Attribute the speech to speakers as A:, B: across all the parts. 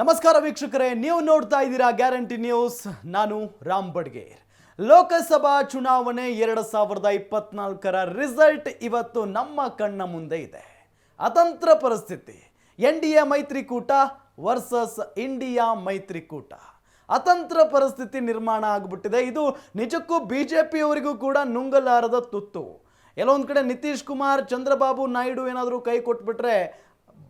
A: ನಮಸ್ಕಾರ ವೀಕ್ಷಕರೇ, ನೀವು ನೋಡ್ತಾ ಇದ್ದೀರಾ ಗ್ಯಾರಂಟಿ ನ್ಯೂಸ್. ನಾನು ರಾಮ್ ಬಡ್ಗೇರ್. ಲೋಕಸಭಾ ಚುನಾವಣೆ ಎರಡು ಸಾವಿರದ ಇಪ್ಪತ್ನಾಲ್ಕರ ರಿಸಲ್ಟ್ ಇವತ್ತು ನಮ್ಮ ಕಣ್ಣ ಮುಂದೆ ಇದೆ. ಅತಂತ್ರ ಪರಿಸ್ಥಿತಿ. ಎನ್ ಡಿ ಎ ಮೈತ್ರಿಕೂಟ ವರ್ಸಸ್ ಇಂಡಿಯಾ ಮೈತ್ರಿಕೂಟ. ಅತಂತ್ರ ಪರಿಸ್ಥಿತಿ ನಿರ್ಮಾಣ ಆಗಿಬಿಟ್ಟಿದೆ. ಇದು ನಿಜಕ್ಕೂ ಬಿ ಜೆ ಪಿಯವರಿಗೂ ಕೂಡ ನುಂಗಲಾರದ ತುತ್ತು. ಎಲ್ಲೊಂದು ಕಡೆ ನಿತೀಶ್ ಕುಮಾರ್, ಚಂದ್ರಬಾಬು ನಾಯ್ಡು ಏನಾದರೂ ಕೈ ಕೊಟ್ಬಿಟ್ರೆ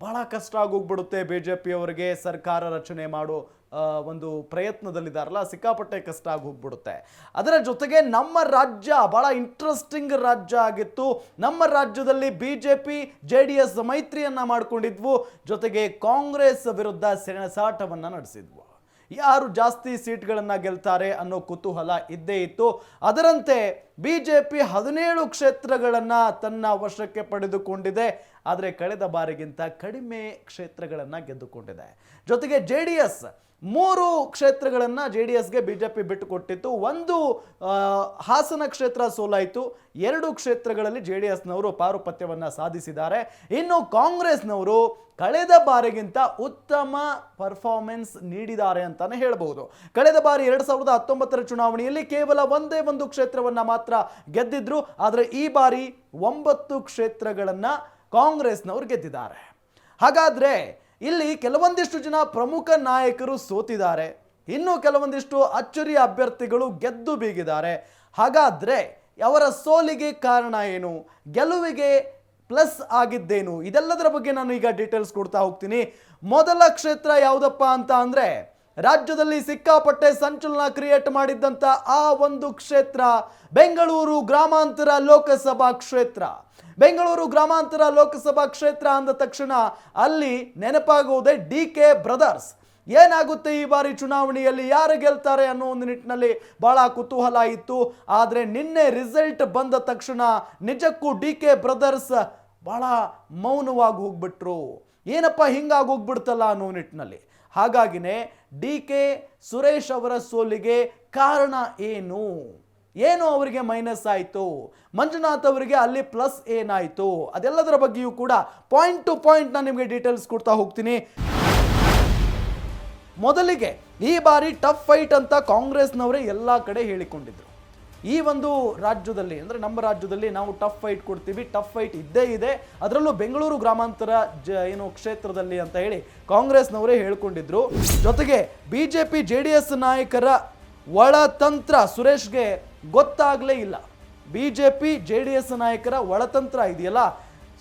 A: ಬಹಳ ಕಷ್ಟ ಆಗೋಗ್ಬಿಡುತ್ತೆ ಬಿ ಜೆ ಪಿಯವರಿಗೆ ಸರ್ಕಾರ ರಚನೆ ಮಾಡೋ ಒಂದು ಪ್ರಯತ್ನದಲ್ಲಿದ್ದಾರಲ್ಲ ಸಿಕ್ಕಾಪಟ್ಟೆ ಕಷ್ಟ ಆಗಿ ಹೋಗ್ಬಿಡುತ್ತೆ ಅದರ ಜೊತೆಗೆ ನಮ್ಮ ರಾಜ್ಯ ಬಹಳ ಇಂಟ್ರೆಸ್ಟಿಂಗ್ ರಾಜ್ಯ ಆಗಿತ್ತು. ನಮ್ಮ ರಾಜ್ಯದಲ್ಲಿ B J P J D S ಮೈತ್ರಿಯನ್ನ ಮಾಡ್ಕೊಂಡಿದ್ವು. ಜೊತೆಗೆ ಕಾಂಗ್ರೆಸ್ ವಿರುದ್ಧ ಸೆಣಸಾಟವನ್ನು ನಡೆಸಿದ್ವು. ಯಾರು ಜಾಸ್ತಿ ಸೀಟ್ಗಳನ್ನು ಗೆಲ್ತಾರೆ ಅನ್ನೋ ಕುತೂಹಲ ಇದ್ದೇ ಇತ್ತು. ಅದರಂತೆ ಬಿ ಜೆ ಪಿ ಹದಿನೇಳು ಕ್ಷೇತ್ರಗಳನ್ನು ತನ್ನ ವಶಕ್ಕೆ ಪಡೆದುಕೊಂಡಿದೆ. ಆದರೆ ಕಳೆದ ಬಾರಿಗಿಂತ ಕಡಿಮೆ ಕ್ಷೇತ್ರಗಳನ್ನು ಗೆದ್ದುಕೊಂಡಿದೆ. ಜೊತೆಗೆ ಜೆ ಡಿ ಎಸ್ ಮೂರು ಕ್ಷೇತ್ರಗಳನ್ನು ಜೆ ಡಿ ಎಸ್ಗೆ ಬಿ ಜೆ ಪಿ ಬಿಟ್ಟುಕೊಟ್ಟಿತ್ತು. ಒಂದು ಆ, ಹಾಸನ ಕ್ಷೇತ್ರ ಸೋಲಾಯಿತು. ಎರಡು ಕ್ಷೇತ್ರಗಳಲ್ಲಿ ಜೆ ಡಿ ಎಸ್ನವರು ಪಾರುಪತ್ಯವನ್ನು ಸಾಧಿಸಿದ್ದಾರೆ. ಇನ್ನು ಕಾಂಗ್ರೆಸ್ನವರು ಕಳೆದ ಬಾರಿಗಿಂತ ಉತ್ತಮ ಪರ್ಫಾರ್ಮೆನ್ಸ್ ನೀಡಿದ್ದಾರೆ ಅಂತಾನೆ ಹೇಳಬಹುದು ಕಳೆದ ಬಾರಿ ಎರಡು ಸಾವಿರದ ಹತ್ತೊಂಬತ್ತರ ಚುನಾವಣೆಯಲ್ಲಿ ಕೇವಲ ಒಂದೇ ಒಂದು ಕ್ಷೇತ್ರವನ್ನ ಮಾತ್ರ ಗೆದ್ದಿದ್ರು. ಆದರೆ ಈ ಬಾರಿ ಒಂಬತ್ತು ಕ್ಷೇತ್ರಗಳನ್ನು ಕಾಂಗ್ರೆಸ್ನವರು ಗೆದ್ದಿದ್ದಾರೆ. ಹಾಗಾದ್ರೆ ಇಲ್ಲಿ ಕೆಲವೊಂದಿಷ್ಟು ಜನ ಪ್ರಮುಖ ನಾಯಕರು ಸೋತಿದ್ದಾರೆ. ಇನ್ನು ಕೆಲವೊಂದಿಷ್ಟು ಅಚ್ಚುರಿ ಅಭ್ಯರ್ಥಿಗಳು ಗೆದ್ದು ಬೀಗಿದ್ದಾರೆ. ಹಾಗಾದರೆ ಅವರ ಸೋಲಿಗೆ ಕಾರಣ ಏನು? ಗೆಲುವಿಗೆ ಪ್ಲಸ್ ಆಗಿದ್ದೇನು? ಇದೆಲ್ಲದರ ಬಗ್ಗೆ ನಾನು ಈಗ ಡೀಟೇಲ್ಸ್ ಕೊಡ್ತಾ ಹೋಗ್ತೀನಿ. ಮೊದಲ ಕ್ಷೇತ್ರ ಯಾವುದಪ್ಪ ಅಂತ ಅಂದ್ರೆ ರಾಜ್ಯದಲ್ಲಿ ಸಿಕ್ಕಾಪಟ್ಟೆ ಸಂಚಲನ ಕ್ರಿಯೇಟ್ ಮಾಡಿದ್ದಂಥ ಆ ಒಂದು ಕ್ಷೇತ್ರ ಬೆಂಗಳೂರು ಗ್ರಾಮಾಂತರ ಲೋಕಸಭಾ ಕ್ಷೇತ್ರ. ಬೆಂಗಳೂರು ಗ್ರಾಮಾಂತರ ಲೋಕಸಭಾ ಕ್ಷೇತ್ರ ಅಂದ ತಕ್ಷಣ ಅಲ್ಲಿ ನೆನಪಾಗುವುದೇ ಡಿ ಕೆ ಬ್ರದರ್ಸ್. ಏನಾಗುತ್ತೆ ಈ ಬಾರಿ ಚುನಾವಣೆಯಲ್ಲಿ, ಯಾರು ಗೆಲ್ತಾರೆ ಅನ್ನೋ ಒಂದು ನಿಟ್ಟಿನಲ್ಲಿ ಬಹಳ ಕುತೂಹಲ ಇತ್ತು. ಆದರೆ ನಿನ್ನೆ ರಿಸಲ್ಟ್ ಬಂದ ತಕ್ಷಣ ನಿಜಕ್ಕೂ ಡಿ ಕೆ ಬ್ರದರ್ಸ್ ಬಹಳ ಮೌನವಾಗಿ ಹೋಗ್ಬಿಟ್ರು. ಏನಪ್ಪ ಹಿಂಗಾಗಿ ಹೋಗ್ಬಿಡ್ತಲ್ಲ ಅನ್ನೋ ನಿಟ್ಟಿನಲ್ಲಿ. ಹಾಗಾಗಿನೇ ಡಿ ಕೆ ಸುರೇಶ್ ಅವರ ಸೋಲಿಗೆ ಕಾರಣ ಏನು? ಏನು ಅವರಿಗೆ ಮೈನಸ್ ಆಯಿತು? ಮಂಜುನಾಥ್ ಅವರಿಗೆ ಅಲ್ಲಿ ಪ್ಲಸ್ ಏನಾಯಿತು? ಅದೆಲ್ಲದರ ಬಗ್ಗೆಯೂ ಕೂಡ ಪಾಯಿಂಟ್ ಟು ಪಾಯಿಂಟ್ ನಾನು ನಿಮಗೆ ಡೀಟೇಲ್ಸ್ ಕೊಡ್ತಾ ಹೋಗ್ತೀನಿ. ಮೊದಲಿಗೆ ಈ ಬಾರಿ ಟಫ್ ಫೈಟ್ ಅಂತ ಕಾಂಗ್ರೆಸ್ನವರೇ ಎಲ್ಲ ಕಡೆ ಹೇಳಿಕೊಂಡಿದ್ರು. ಈ ಒಂದು ರಾಜ್ಯದಲ್ಲಿ, ಅಂದರೆ ನಮ್ಮ ರಾಜ್ಯದಲ್ಲಿ ನಾವು ಟಫ್ ಫೈಟ್ ಕೊಡ್ತೀವಿ ಟಫ್ ಫೈಟ್ ಇದ್ದೇ ಇದೆ. ಅದರಲ್ಲೂ ಬೆಂಗಳೂರು ಗ್ರಾಮಾಂತರ ಜ, ಏನು ಕ್ಷೇತ್ರದಲ್ಲಿ ಅಂತ ಹೇಳಿ ಕಾಂಗ್ರೆಸ್ನವರೇ ಹೇಳ್ಕೊಂಡಿದ್ರು. ಜೊತೆಗೆ B J P J D S ನಾಯಕರ ಒಳತಂತ್ರ ಸುರೇಶ್ಗೆ ಗೊತ್ತಾಗಲೇ ಇಲ್ಲ. B J P J D S ನಾಯಕರ ಒಳತಂತ್ರ ಇದೆಯಲ್ಲ?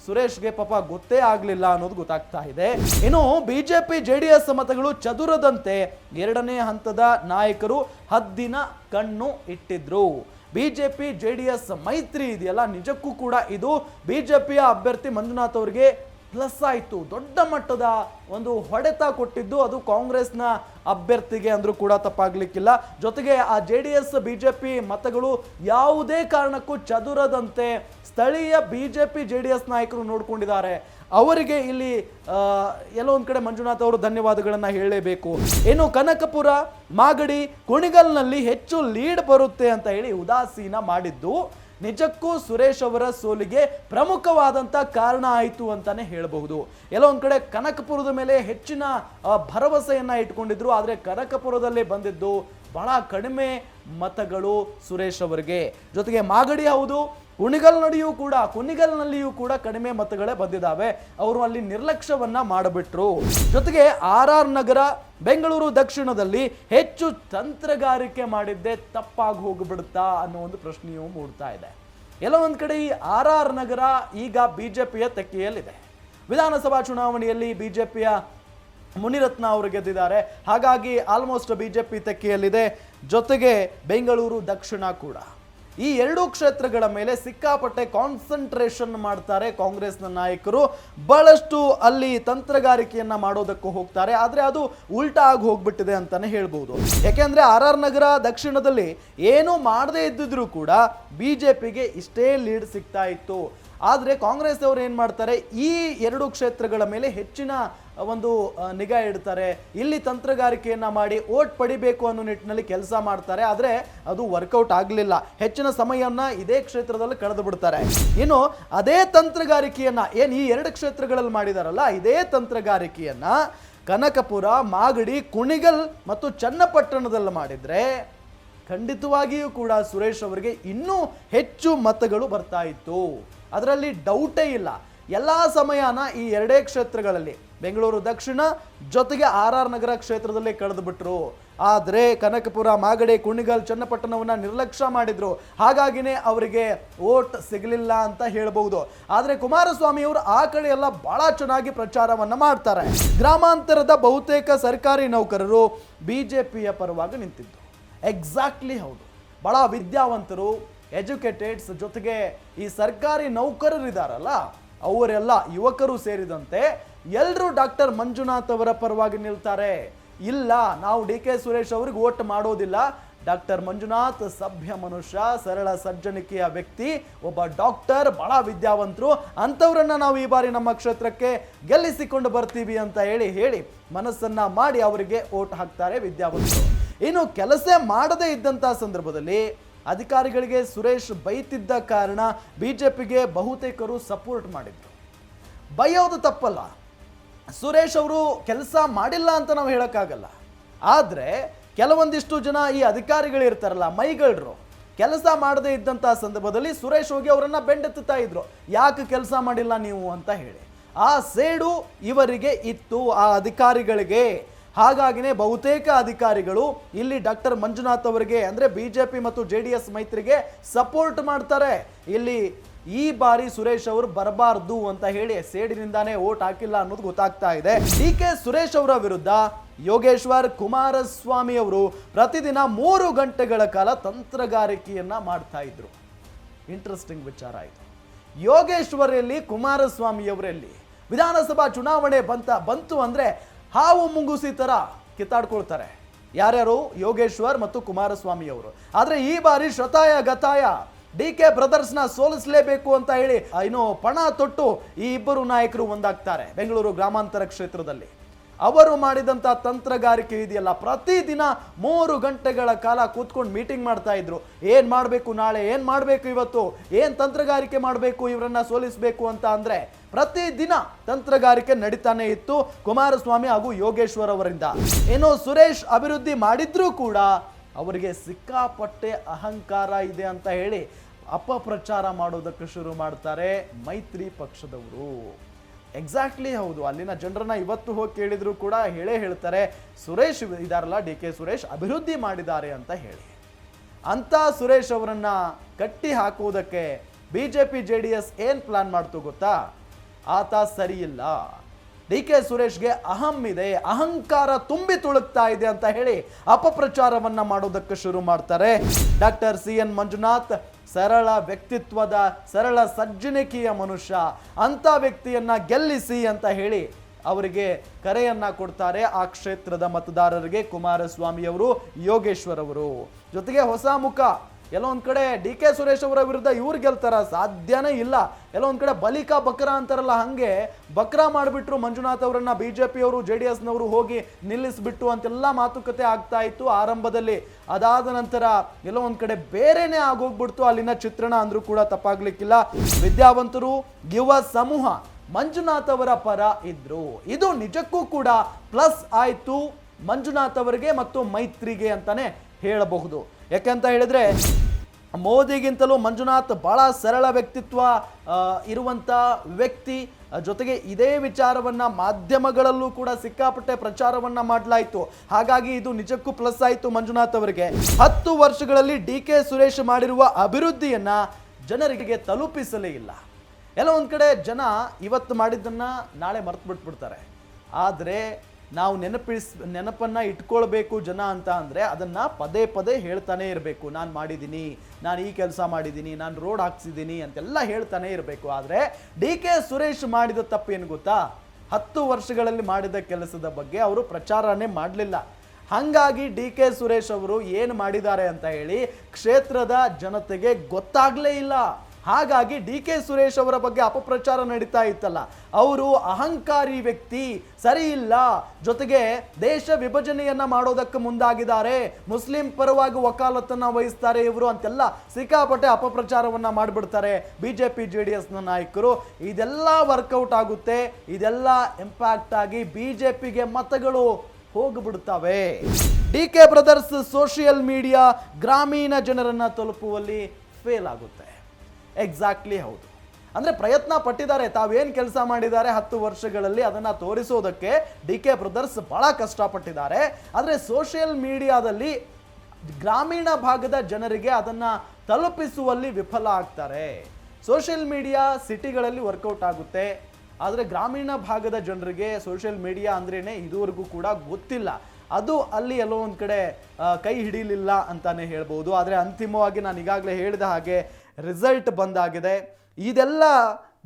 A: ಸುರೇಶ್ಗೆ ಪಾಪ ಗೊತ್ತೇ ಆಗಲಿಲ್ಲ ಅನ್ನೋದು ಗೊತ್ತಾಗ್ತಾ ಇದೆ. ಇನ್ನು ಬಿಜೆಪಿ ಜೆ ಡಿ ಎಸ್ ಮತಗಳು ಚದುರದಂತೆ ಎರಡನೇ ಹಂತದ ನಾಯಕರು ಹದ್ದಿನ ಕಣ್ಣು ಇಟ್ಟಿದ್ರು. ಬಿಜೆಪಿ ಜೆ ಡಿ ಎಸ್ ಮೈತ್ರಿ ಇದೆಯಲ್ಲ, ನಿಜಕ್ಕೂ ಕೂಡ ಇದು ಬಿಜೆಪಿಯ ಅಭ್ಯರ್ಥಿ ಮಂಜುನಾಥ್ ಅವರಿಗೆ ಪ್ಲಸ್ ಆಯಿತು. ದೊಡ್ಡ ಮಟ್ಟದ ಒಂದು ಹೊಡೆತ ಕೊಟ್ಟಿದ್ದು ಅದು ಕಾಂಗ್ರೆಸ್ನ ಅಭ್ಯರ್ಥಿಗೆ ಅಂದರೂ ಕೂಡ ತಪ್ಪಾಗ್ಲಿಕ್ಕಿಲ್ಲ. ಜೊತೆಗೆ ಆ J D S B J P ಮತಗಳು ಯಾವುದೇ ಕಾರಣಕ್ಕೂ ಚದುರದಂತೆ ಸ್ಥಳೀಯ B J P J D S ನಾಯಕರು ನೋಡ್ಕೊಂಡಿದ್ದಾರೆ. ಅವರಿಗೆ ಇಲ್ಲಿ ಎಲ್ಲೋ ಒಂದು ಕಡೆ ಮಂಜುನಾಥ್ ಅವರು ಧನ್ಯವಾದಗಳನ್ನು ಹೇಳಲೇಬೇಕು. ಇನ್ನು ಕನಕಪುರ, ಮಾಗಡಿ, ಕುಣಿಗಲ್ನಲ್ಲಿ ಹೆಚ್ಚು ಲೀಡ್ ಬರುತ್ತೆ ಅಂತ ಹೇಳಿ ಉದಾಸೀನ ಮಾಡಿದ್ದು. ನಿಜಕ್ಕೂ ಸುರೇಶ್ ಅವರ ಸೋಲಿಗೆ ಪ್ರಮುಖವಾದಂಥ ಕಾರಣ ಆಯಿತು ಅಂತಲೇ ಹೇಳಬಹುದು. ಎಲ್ಲೋ ಒಂದು ಕಡೆ ಕನಕಪುರದ ಮೇಲೆ ಹೆಚ್ಚಿನ ಭರವಸೆಯನ್ನು ಇಟ್ಕೊಂಡಿದ್ರು, ಆದರೆ ಕನಕಪುರದಲ್ಲಿ ಬಂದಿದ್ದು ಬಹಳ ಕಡಿಮೆ ಮತಗಳು ಸುರೇಶ್ ಅವರಿಗೆ. ಜೊತೆಗೆ ಮಾಗಡಿ ಹೌದು ಕುಣಿಗಲ್ನಲ್ಲಿಯೂ ಕೂಡ ಕುಣಿಗಲ್ನಲ್ಲಿಯೂ ಕೂಡ ಕಡಿಮೆ ಮತಗಳೇ ಬಂದಿದ್ದಾವೆ ಅವರು ಅಲ್ಲಿ ನಿರ್ಲಕ್ಷ್ಯವನ್ನ ಮಾಡಿಬಿಟ್ರು. ಜೊತೆಗೆ ಆರ್ ಆರ್ ನಗರ, ಬೆಂಗಳೂರು ದಕ್ಷಿಣದಲ್ಲಿ ಹೆಚ್ಚು ತಂತ್ರಗಾರಿಕೆ ಮಾಡಿದ್ದೆ ತಪ್ಪಾಗಿ ಹೋಗಿಬಿಡುತ್ತಾ ಅನ್ನೋ ಒಂದು ಪ್ರಶ್ನೆಯೂ ಮೂಡ್ತಾ ಇದೆ. ಎಲ್ಲ ಕಡೆ ಈ ಆರ್ ಆರ್ ನಗರ ಈಗ ಬಿಜೆಪಿಯ ತೆಕ್ಕೆಯಲ್ಲಿದೆ. ವಿಧಾನಸಭಾ ಚುನಾವಣೆಯಲ್ಲಿ ಬಿಜೆಪಿಯ ಮುನಿರತ್ನ ಅವರು ಗೆದ್ದಿದ್ದಾರೆ. ಹಾಗಾಗಿ ಆಲ್ಮೋಸ್ಟ್ ಬಿಜೆಪಿ ತೆಕ್ಕಿಯಲ್ಲಿದೆ. ಜೊತೆಗೆ ಬೆಂಗಳೂರು ದಕ್ಷಿಣ ಕೂಡ. ಈ ಎರಡೂ ಕ್ಷೇತ್ರಗಳ ಮೇಲೆ ಸಿಕ್ಕಾಪಟ್ಟೆ ಕಾನ್ಸಂಟ್ರೇಷನ್ ಮಾಡ್ತಾರೆ ಕಾಂಗ್ರೆಸ್ನ ನಾಯಕರು. ಬಹಳಷ್ಟು ಅಲ್ಲಿ ತಂತ್ರಗಾರಿಕೆಯನ್ನ ಮಾಡೋದಕ್ಕೂ ಹೋಗ್ತಾರೆ. ಆದರೆ ಅದು ಉಲ್ಟಾ ಆಗಿ ಹೋಗ್ಬಿಟ್ಟಿದೆ ಅಂತಾನೆ ಹೇಳ್ಬೋದು. ಯಾಕೆಂದ್ರೆ ಆರ್ ಆರ್ ನಗರ ದಕ್ಷಿಣದಲ್ಲಿ ಏನೂ ಮಾಡದೇ ಇದ್ದಿದ್ರು ಕೂಡ ಬಿಜೆಪಿಗೆ ಇಷ್ಟೇ ಲೀಡ್ ಸಿಗ್ತಾ ಇತ್ತು. ಆದರೆ ಕಾಂಗ್ರೆಸ್ ಅವರು ಏನು ಮಾಡ್ತಾರೆ? ಈ ಎರಡು ಕ್ಷೇತ್ರಗಳ ಮೇಲೆ ಹೆಚ್ಚಿನ ಒಂದು ನಿಗಾ ಇಡ್ತಾರೆ. ಇಲ್ಲಿ ತಂತ್ರಗಾರಿಕೆಯನ್ನು ಮಾಡಿ ಓಟ್ ಪಡಿಬೇಕು ಅನ್ನೋ ನಿಟ್ಟಿನಲ್ಲಿ ಕೆಲಸ ಮಾಡ್ತಾರೆ. ಆದರೆ ಅದು ವರ್ಕೌಟ್ ಆಗಲಿಲ್ಲ. ಹೆಚ್ಚಿನ ಸಮಯವನ್ನು ಇದೇ ಕ್ಷೇತ್ರದಲ್ಲಿ ಕಳೆದು ಬಿಡ್ತಾರೆ. ಇನ್ನು ಅದೇ ತಂತ್ರಗಾರಿಕೆಯನ್ನು, ಏನು ಈ ಎರಡು ಕ್ಷೇತ್ರಗಳಲ್ಲಿ ಮಾಡಿದಾರಲ್ಲ, ಇದೇ ತಂತ್ರಗಾರಿಕೆಯನ್ನು ಕನಕಪುರ, ಮಾಗಡಿ, ಕುಣಿಗಲ್ ಮತ್ತು ಚನ್ನಪಟ್ಟಣದಲ್ಲಿ ಮಾಡಿದ್ರೆ ಖಂಡಿತವಾಗಿಯೂ ಕೂಡ ಸುರೇಶ್ ಅವರಿಗೆ ಇನ್ನೂ ಹೆಚ್ಚು ಮತಗಳು ಬರ್ತಾ ಇತ್ತು. ಅದರಲ್ಲಿ ಡೌಟೇ ಇಲ್ಲ. ಎಲ್ಲ ಸಮಯನ ಈ ಎರಡೇ ಕ್ಷೇತ್ರಗಳಲ್ಲಿ, ಬೆಂಗಳೂರು ದಕ್ಷಿಣ ಜೊತೆಗೆ ಆರ್ ಆರ್ ನಗರ ಕ್ಷೇತ್ರದಲ್ಲಿ ಕಳೆದು ಬಿಟ್ರು. ಆದರೆ ಕನಕಪುರ, ಮಾಗಡಿ, ಕುಣಿಗಲ್, ಚನ್ನಪಟ್ಟಣವನ್ನು ನಿರ್ಲಕ್ಷ್ಯ ಮಾಡಿದ್ರು. ಹಾಗಾಗಿನೇ ಅವರಿಗೆ ಓಟ್ ಸಿಗಲಿಲ್ಲ ಅಂತ ಹೇಳಬಹುದು. ಆದರೆ ಕುಮಾರಸ್ವಾಮಿ ಅವರು ಆ ಕಡೆ ಎಲ್ಲ ಬಹಳ ಚೆನ್ನಾಗಿ ಪ್ರಚಾರವನ್ನು ಮಾಡ್ತಾರೆ. ಗ್ರಾಮಾಂತರದ ಬಹುತೇಕ ಸರ್ಕಾರಿ ನೌಕರರು ಬಿಜೆಪಿಯ ಪರವಾಗಿ ನಿಂತಿದ್ದು. ಎಕ್ಸಾಕ್ಟ್ಲಿ ಹೌದು. ಬಹಳ ವಿದ್ಯಾವಂತರು ಎಜುಕೇಟೆಡ್ಸ್ ಜೊತೆಗೆ ಈ ಸರ್ಕಾರಿ ನೌಕರರಿದಾರಲ್ಲ, ಅವರೆಲ್ಲ ಯುವಕರು ಸೇರಿದಂತೆ ಎಲ್ಲರೂ ಡಾಕ್ಟರ್ ಮಂಜುನಾಥ್ ಅವರ ಪರವಾಗಿ ನಿಲ್ತಾರೆ. ಇಲ್ಲ, ನಾವು ಡಿ ಕೆ ಸುರೇಶ್ ಅವ್ರಿಗೆ ಓಟ್ ಮಾಡೋದಿಲ್ಲ. ಡಾಕ್ಟರ್ ಮಂಜುನಾಥ್ ಸಭ್ಯ ಮನುಷ್ಯ, ಸರಳ ಸಜ್ಜನಿಕೆಯ ವ್ಯಕ್ತಿ, ಒಬ್ಬ ಡಾಕ್ಟರ್, ಬಹಳ ವಿದ್ಯಾವಂತರು, ಅಂಥವ್ರನ್ನ ನಾವು ಈ ಬಾರಿ ನಮ್ಮ ಕ್ಷೇತ್ರಕ್ಕೆ ಗೆಲ್ಲಿಸಿಕೊಂಡು ಬರ್ತೀವಿ ಅಂತ ಹೇಳಿ ಹೇಳಿ ಮನಸ್ಸನ್ನ ಮಾಡಿ ಅವರಿಗೆ ಓಟ್ ಹಾಕ್ತಾರೆ ವಿದ್ಯಾವಂತರು. ಇನ್ನು ಕೆಲಸ ಮಾಡದೇ ಇದ್ದಂಥ ಸಂದರ್ಭದಲ್ಲಿ ಅಧಿಕಾರಿಗಳಿಗೆ ಸುರೇಶ್ ಬೈತಿದ್ದ ಕಾರಣ ಬಿಜೆಪಿಗೆ ಬಹುತೇಕರು ಸಪೋರ್ಟ್ ಮಾಡಿದ್ರು. ಬೈಯೋದು ತಪ್ಪಲ್ಲ. ಸುರೇಶ್ ಅವರು ಕೆಲಸ ಮಾಡಿಲ್ಲ ಅಂತ ನಾವು ಹೇಳೋಕ್ಕಾಗಲ್ಲ. ಆದರೆ ಕೆಲವೊಂದಿಷ್ಟು ಜನ ಈ ಅಧಿಕಾರಿಗಳು ಇರ್ತಾರಲ್ಲ ಮೈಗಳ್ರು, ಕೆಲಸ ಮಾಡದೇ ಇದ್ದಂಥ ಸಂದರ್ಭದಲ್ಲಿ ಸುರೇಶ್ ಹೋಗಿ ಅವರನ್ನು ಬೆಂಡೆತ್ತುತ್ತಾ ಇದ್ರು. ಯಾಕೆ ಕೆಲಸ ಮಾಡಿಲ್ಲ ನೀವು ಅಂತ ಹೇಳಿ. ಆ ಸೇಡು ಇವರಿಗೆ ಇತ್ತು, ಆ ಅಧಿಕಾರಿಗಳಿಗೆ ಹಾಗಾಗಿನೇ ಬಹುತೇಕ ಅಧಿಕಾರಿಗಳು ಇಲ್ಲಿ ಡಾಕ್ಟರ್ ಮಂಜುನಾಥ್ ಅವರಿಗೆ ಅಂದರೆ ಬಿ ಜೆ ಪಿ ಮತ್ತು ಜೆ ಡಿ ಎಸ್ ಮೈತ್ರಿಗೆ ಸಪೋರ್ಟ್ ಮಾಡ್ತಾರೆ. ಇಲ್ಲಿ ಈ ಬಾರಿ ಸುರೇಶ್ ಅವರು ಬರಬಾರ್ದು ಅಂತ ಹೇಳಿ ಸೇಡಿನಿಂದಾನೇ ಓಟ್ ಹಾಕಿಲ್ಲ ಅನ್ನೋದು ಗೊತ್ತಾಗ್ತಾ ಇದೆ. ಡಿ ಕೆ ಸುರೇಶ್ ಅವರ ವಿರುದ್ಧ ಯೋಗೇಶ್ವರ್ ಕುಮಾರಸ್ವಾಮಿ ಅವರು ಪ್ರತಿದಿನ ಮೂರು ಗಂಟೆಗಳ ಕಾಲ ತಂತ್ರಗಾರಿಕೆಯನ್ನ ಮಾಡ್ತಾ ಇದ್ರು. ಇಂಟ್ರೆಸ್ಟಿಂಗ್ ವಿಚಾರ ಇದು. ಯೋಗೇಶ್ವರಲ್ಲಿ ಕುಮಾರಸ್ವಾಮಿ ಅವರಲ್ಲಿ ವಿಧಾನಸಭಾ ಚುನಾವಣೆ ಬಂತ, ಬಂತು ಅಂದ್ರೆ ಹಾವು ಮುಂಗುಸಿ ತರ ಕಿತ್ತಾಡ್ಕೊಳ್ತಾರೆ. ಯಾರ್ಯಾರು? ಯೋಗೇಶ್ವರ್ ಮತ್ತು ಕುಮಾರಸ್ವಾಮಿ ಅವರು. ಆದ್ರೆ ಈ ಬಾರಿ ಶತಾಯ ಗತಾಯ ಡಿ ಕೆ ಬ್ರದರ್ಸ್ನ ಸೋಲಿಸಲೇಬೇಕು ಅಂತ ಹೇಳಿ ಇನ್ನು ಪಣ ತೊಟ್ಟು ಈ ಇಬ್ಬರು ನಾಯಕರು ಒಂದಾಗ್ತಾರೆ. ಬೆಂಗಳೂರು ಗ್ರಾಮಾಂತರ ಕ್ಷೇತ್ರದಲ್ಲಿ. ಅವರು ಮಾಡಿದಂಥ ತಂತ್ರಗಾರಿಕೆ ಇದೆಯಲ್ಲ, ಪ್ರತಿದಿನ ಮೂರು ಗಂಟೆಗಳ ಕಾಲ ಕೂತ್ಕೊಂಡು ಮೀಟಿಂಗ್ ಮಾಡ್ತಾ ಇದ್ರು. ಏನು ಮಾಡಬೇಕು ನಾಳೆ, ಏನು ಮಾಡಬೇಕು ಇವತ್ತು, ಏನು ತಂತ್ರಗಾರಿಕೆ ಮಾಡಬೇಕು, ಇವರನ್ನ ಸೋಲಿಸಬೇಕು ಅಂತ ಅಂದ್ರೆ ಪ್ರತಿದಿನ ತಂತ್ರಗಾರಿಕೆ ನಡೀತಾನೆ ಇತ್ತು ಕುಮಾರಸ್ವಾಮಿ ಹಾಗೂ ಯೋಗೇಶ್ವರ್ ಅವರಿಂದ. ಏನು ಸುರೇಶ್ ಅಭಿವೃದ್ಧಿ ಮಾಡಿದ್ರೂ ಕೂಡ ಅವರಿಗೆ ಸಿಕ್ಕಾಪಟ್ಟೆ ಅಹಂಕಾರ ಇದೆ ಅಂತ ಹೇಳಿ ಅಪಪ್ರಚಾರ ಮಾಡೋದಕ್ಕೆ ಶುರು ಮಾಡ್ತಾರೆ ಮೈತ್ರಿ ಪಕ್ಷದವರು. ಎಕ್ಸಾಕ್ಟ್ಲಿ ಹೌದು. ಅಲ್ಲಿನ ಜನರನ್ನ ಇವತ್ತು ಹೋಗಿ ಕೇಳಿದ್ರು ಕೂಡ ಹೇಳೇ ಹೇಳ್ತಾರೆ, ಸುರೇಶ್ ಇದಾರಲ್ಲ, ಡಿ ಕೆ ಸುರೇಶ್ ಅಭಿವೃದ್ಧಿ ಮಾಡಿದ್ದಾರೆ ಅಂತ ಹೇಳಿ. ಅಂತ ಸುರೇಶ್ ಅವರನ್ನ ಕಟ್ಟಿ ಹಾಕುವುದಕ್ಕೆ ಬಿಜೆಪಿ ಜೆ ಡಿ ಎಸ್ ಏನ್ ಪ್ಲಾನ್ ಮಾಡ್ತು ಗೊತ್ತಾ? ಆತ ಸರಿಯಿಲ್ಲ. ಡಿ ಕೆ ಸುರೇಶ್ಗೆ ಅಹಂ ಇದೆ, ಅಹಂಕಾರ ತುಂಬಿ ತುಳುಕ್ತಾ ಇದೆ ಅಂತ ಹೇಳಿ ಅಪಪ್ರಚಾರವನ್ನ ಮಾಡೋದಕ್ಕೆ ಶುರು ಮಾಡ್ತಾರೆ. ಡಾಕ್ಟರ್ ಸಿ ಎನ್ ಮಂಜುನಾಥ್ ಸರಳ ವ್ಯಕ್ತಿತ್ವದ ಸರಳ ಸಜ್ಜನಿಕೆಯ ಮನುಷ್ಯ, ಅಂಥ ವ್ಯಕ್ತಿಯನ್ನು ಗೆಲ್ಲಿಸಿ ಅಂತ ಹೇಳಿ ಅವರಿಗೆ ಕರೆಯನ್ನ ಕೊಡ್ತಾರೆ ಆ ಕ್ಷೇತ್ರದ ಮತದಾರರಿಗೆ ಕುಮಾರಸ್ವಾಮಿ ಯೋಗೇಶ್ವರವರು. ಜೊತೆಗೆ ಹೊಸ ಮುಖ. ಎಲ್ಲೋ ಒಂದ್ ಕಡೆ ಡಿ ಕೆ ಸುರೇಶ್ ಅವರ ವಿರುದ್ಧ ಇವ್ರು ಗೆಲ್ತಾರ ಸಾಧ್ಯನೇ ಇಲ್ಲ. ಎಲ್ಲೋ ಒಂದ್ ಕಡೆ ಬಲಿಕಾ ಬಕ್ರಾ ಅಂತಾರಲ್ಲ ಹಂಗೆ ಬಕ್ರಾ ಮಾಡಿಬಿಟ್ರು ಮಂಜುನಾಥ್ ಅವರನ್ನ ಬಿಜೆಪಿ ಅವರು ಜೆ ಡಿ ಎಸ್ನವರು ಹೋಗಿ ನಿಲ್ಲಿಸ್ಬಿಟ್ಟು ಅಂತೆಲ್ಲ ಮಾತುಕತೆ ಆಗ್ತಾ ಇತ್ತು ಆರಂಭದಲ್ಲಿ. ಅದಾದ ನಂತರ ಎಲ್ಲೋ ಒಂದ್ ಕಡೆ ಬೇರೆನೆ ಆಗೋಗ್ಬಿಡ್ತು ಅಲ್ಲಿನ ಚಿತ್ರಣ ಅಂದ್ರೂ ಕೂಡ ತಪ್ಪಾಗ್ಲಿಕ್ಕಿಲ್ಲ. ವಿದ್ಯಾವಂತರು, ಯುವ ಸಮೂಹ, ಮಂಜುನಾಥ್ ಅವರ ಪರ ಇದ್ರು. ಇದು ನಿಜಕ್ಕೂ ಕೂಡ ಪ್ಲಸ್ ಆಯಿತು ಮಂಜುನಾಥ್ ಅವರಿಗೆ ಮತ್ತು ಮೈತ್ರಿಗೆ ಅಂತಾನೆ ಹೇಳಬಹುದು. ಯಾಕೆಂತ ಹೇಳಿದ್ರೆ ಮೋದಿಗಿಂತಲೂ ಮಂಜುನಾಥ್ ಬಹಳ ಸರಳ ವ್ಯಕ್ತಿತ್ವ ಇರುವಂಥ ವ್ಯಕ್ತಿ. ಜೊತೆಗೆ ಇದೇ ವಿಚಾರವನ್ನ ಮಾಧ್ಯಮಗಳಲ್ಲೂ ಕೂಡ ಸಿಕ್ಕಾಪಟ್ಟೆ ಪ್ರಚಾರವನ್ನ ಮಾಡಲಾಯಿತು. ಹಾಗಾಗಿ ಇದು ನಿಜಕ್ಕೂ ಪ್ಲಸ್ ಆಯಿತು ಮಂಜುನಾಥ್ ಅವರಿಗೆ. ಹತ್ತು ವರ್ಷಗಳಲ್ಲಿ ಡಿ ಕೆ ಸುರೇಶ್ ಮಾಡಿರುವ ಅಭಿವೃದ್ಧಿಯನ್ನು ಜನರಿಗೆ ತಲುಪಿಸಲೇ ಇಲ್ಲ. ಎಲ್ಲ ಒಂದು ಕಡೆ ಜನ ಇವತ್ತು ಮಾಡಿದ್ದನ್ನು ನಾಳೆ ಮರೆತು ಬಿಟ್ಬಿಡ್ತಾರೆ ಆದರೆ ನಾವು ನೆನಪಿಸ್, ನೆನಪನ್ನ ಇಟ್ಕೊಳ್ಬೇಕು ಜನ ಅಂತ ಅಂದ್ರೆ ಅದನ್ನ ಪದೇ ಪದೇ ಹೇಳ್ತಾನೆ ಇರಬೇಕು. ನಾನು ಮಾಡಿದ್ದೀನಿ ನಾನು ಈ ಕೆಲಸ ಮಾಡಿದ್ದೀನಿ ನಾನು ರೋಡ್ ಹಾಕ್ಸಿದ್ದೀನಿ ಅಂತೆಲ್ಲ ಹೇಳ್ತಾನೆ ಇರಬೇಕು. ಆದರೆ ಡಿ ಕೆ ಸುರೇಶ್ ಮಾಡಿದ ತಪ್ಪೇನು ಗೊತ್ತಾ? ಹತ್ತು ವರ್ಷಗಳಲ್ಲಿ ಮಾಡಿದ ಕೆಲಸದ ಬಗ್ಗೆ ಅವರು ಪ್ರಚಾರನೇ ಮಾಡಲಿಲ್ಲ. ಹಾಗಾಗಿ ಡಿ ಕೆ ಸುರೇಶ್ ಅವರು ಏನು ಮಾಡಿದ್ದಾರೆ ಅಂತ ಹೇಳಿ ಕ್ಷೇತ್ರದ ಜನತೆಗೆ ಗೊತ್ತಾಗಲೇ ಇಲ್ಲ. ಹಾಗಾಗಿ ಡಿ ಕೆ ಸುರೇಶ್ ಅವರ ಬಗ್ಗೆ ಅಪಪ್ರಚಾರ ನಡೀತಾ ಇತ್ತಲ್ಲ. ಅವರು ಅಹಂಕಾರಿ ವ್ಯಕ್ತಿ, ಸರಿ ಇಲ್ಲ, ಜೊತೆಗೆ ದೇಶ ವಿಭಜನೆಯನ್ನ ಮಾಡೋದಕ್ಕೆ ಮುಂದಾಗಿದ್ದಾರೆ, ಮುಸ್ಲಿಂ ಪರವಾಗಿ ವಕಾಲತ್ತನ್ನ ವಹಿಸ್ತಾರೆ ಇವರು ಅಂತೆಲ್ಲ ಸಿಕ್ಕಾಪಟ್ಟೆ ಅಪಪ್ರಚಾರವನ್ನ ಮಾಡಿಬಿಡ್ತಾರೆ ಬಿಜೆಪಿ ಜೆ ಡಿ ಎಸ್ನ ನಾಯಕರು. ಇದೆಲ್ಲ ವರ್ಕೌಟ್ ಆಗುತ್ತೆ, ಇದೆಲ್ಲ ಇಂಪ್ಯಾಕ್ಟ್ ಆಗಿ ಬಿಜೆಪಿಗೆ ಮತಗಳು ಹೋಗಿಬಿಡ್ತವೆ. D K brothers social media ಗ್ರಾಮೀಣ ಜನರನ್ನ ತಲುಪುವಲ್ಲಿ ಫೇಲ್ ಆಗುತ್ತೆ. ಎಕ್ಸಾಕ್ಟ್ಲಿ ಹೌದು. ಅಂದರೆ ಪ್ರಯತ್ನ ಪಟ್ಟಿದ್ದಾರೆ, ತಾವೇನು ಕೆಲಸ ಮಾಡಿದ್ದಾರೆ ಹತ್ತು ವರ್ಷಗಳಲ್ಲಿ ಅದನ್ನು ತೋರಿಸೋದಕ್ಕೆ ಡಿ ಕೆ ಬ್ರದರ್ಸ್ ಭಾಳ ಕಷ್ಟಪಟ್ಟಿದ್ದಾರೆ. ಆದರೆ ಸೋಷಿಯಲ್ ಮೀಡಿಯಾದಲ್ಲಿ ಗ್ರಾಮೀಣ ಭಾಗದ ಜನರಿಗೆ ಅದನ್ನು ತಲುಪಿಸುವಲ್ಲಿ ವಿಫಲ ಆಗ್ತಾರೆ. ಸೋಷಿಯಲ್ ಮೀಡಿಯಾ ಸಿಟಿಗಳಲ್ಲಿ ವರ್ಕೌಟ್ ಆಗುತ್ತೆ. ಆದರೆ ಗ್ರಾಮೀಣ ಭಾಗದ ಜನರಿಗೆ ಸೋಷಿಯಲ್ ಮೀಡಿಯಾ ಅಂದ್ರೇ ಇದುವರೆಗೂ ಕೂಡ ಗೊತ್ತಿಲ್ಲ. ಅದು ಅಲ್ಲಿ ಎಲ್ಲೋ ಒಂದು ಕಡೆ ಕೈ ಹಿಡಿಲಿಲ್ಲ ಅಂತಾನೆ ಹೇಳ್ಬೋದು. ಆದರೆ ಅಂತಿಮವಾಗಿ ನಾನು ಈಗಾಗಲೇ ಹೇಳಿದ ಹಾಗೆ ರಿಸಲ್ಟ್ ಬಂದಾಗಿದೆ. ಇದೆಲ್ಲ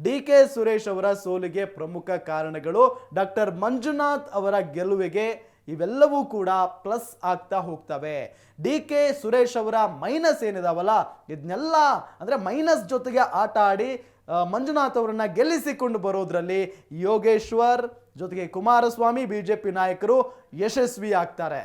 A: ಡಿ ಕೆ ಸುರೇಶ್ ಅವರ ಸೋಲಿಗೆ ಪ್ರಮುಖ ಕಾರಣಗಳು. ಡಾಕ್ಟರ್ ಮಂಜುನಾಥ್ ಅವರ ಗೆಲುವಿಗೆ ಇವೆಲ್ಲವೂ ಕೂಡ ಪ್ಲಸ್ ಆಗ್ತಾ ಹೋಗ್ತವೆ. ಡಿ ಕೆ ಸುರೇಶ್ ಅವರ ಮೈನಸ್ ಏನಿದಾವಲ್ಲ ಇದನ್ನೆಲ್ಲ ಅಂದರೆ ಮೈನಸ್ ಜೊತೆಗೆ ಆಟ ಆಡಿ ಮಂಜುನಾಥ್ ಅವರನ್ನ ಗೆಲ್ಲಿಸಿಕೊಂಡು ಬರೋದ್ರಲ್ಲಿ ಯೋಗೇಶ್ವರ್ ಜೊತೆಗೆ ಕುಮಾರಸ್ವಾಮಿ, ಬಿಜೆಪಿ ನಾಯಕರು ಯಶಸ್ವಿ ಆಗ್ತಾರೆ